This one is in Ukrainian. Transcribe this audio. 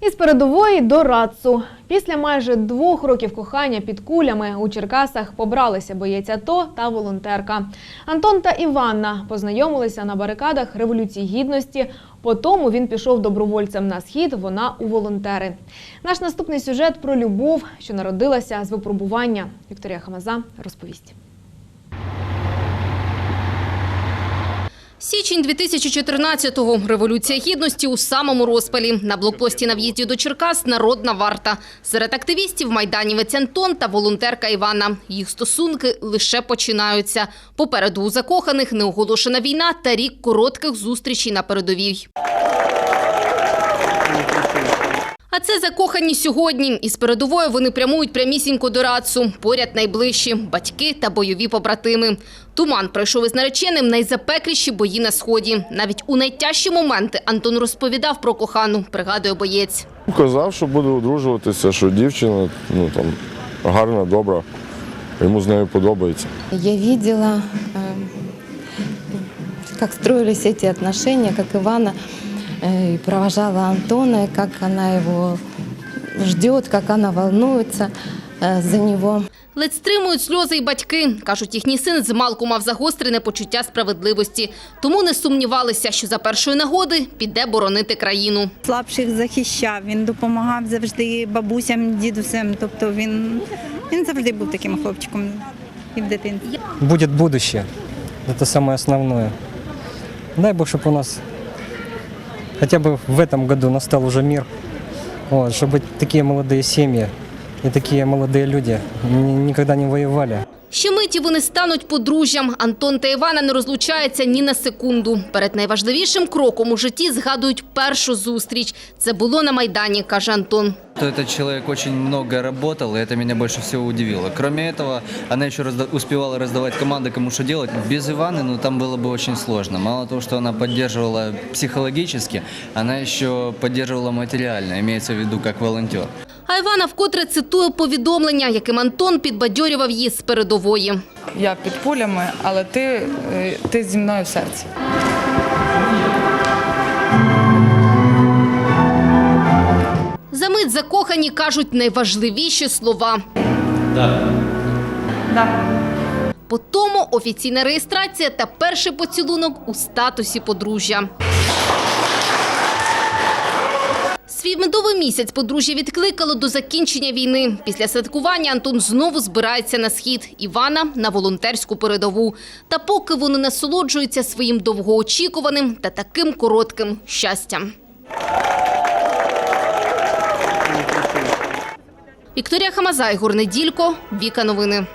Із передової до Рацу. Після майже двох років кохання під кулями у Черкасах побралися боєць АТО та волонтерка. Антон та Іванна познайомилися на барикадах Революції Гідності. Потому він пішов добровольцем на схід, вона у волонтери. Наш наступний сюжет про любов, що народилася з випробування. Вікторія Хамаза розповість. Січень 2014-го. Революція гідності у самому розпалі. На блокпості на в'їзді до Черкас народна варта. Серед активістів майданівець Антон та волонтерка Івана. Їх стосунки лише починаються. Попереду у закоханих неоголошена війна та рік коротких зустрічей на передовій. А це закохані сьогодні. Із передової вони прямують прямісінько до Рацу. Поряд найближчі – батьки та бойові побратими. Туман пройшов із нареченим найзапекліші бої на Сході. Навіть у найтяжчі моменти Антон розповідав про кохану, пригадує боєць. Казав, що буде одружуватися, що дівчина ну, там, гарна, добра, йому з нею подобається. Я видела, э, как строились эти отношения, как Ивана э, и провожала Антона, и как она его ждет, как она волнуется э, за него. Ледь стримують сльози й батьки. Кажуть, їхній син змалку мав загострене почуття справедливості. Тому не сумнівалися, що за першої нагоди піде боронити країну. слабших захищав, він допомагав завжди бабусям, дідусям. Тобто він, він завжди був таким хлопчиком і в дитинстві. будет будущее. Это самое основное. Дай Бог, чтобы у нас хотя бы в этом году настал уже мир, вот, чтобы такие молодые семьи и такие молодые люди ни- никогда не воевали. Ще миті вони стануть подружжям. Антон та Івана не розлучаються ні на секунду. Перед найважливішим кроком у житті згадують першу зустріч. Це було на Майдані, каже Антон. То Этот человек очень много работал, и это меня больше всего удивило. Кроме этого, она еще разда- успевала раздавать команды, кому что делать. Без Иваны, ну, там было бы очень сложно. Мало того, что она поддерживала психологически, она еще поддерживала материально, имеется в виду как волонтер. А Івана вкотре цитує повідомлення, яким Антон підбадьорював її з передової. Я під пулями, але ти, е, ти зі мною в серці. За мить закохані кажуть найважливіші слова. По тому офіційна реєстрація та перший поцілунок у статусі подружжя. Свій медовий місяць подружжя відкликало до закінчення війни. Після святкування Антон знову збирається на схід, Івана – на волонтерську передову. Та поки вони насолоджуються своїм довгоочікуваним та таким коротким щастям. Вікторія Хамаза, Ігор Неділько, Віка Новини.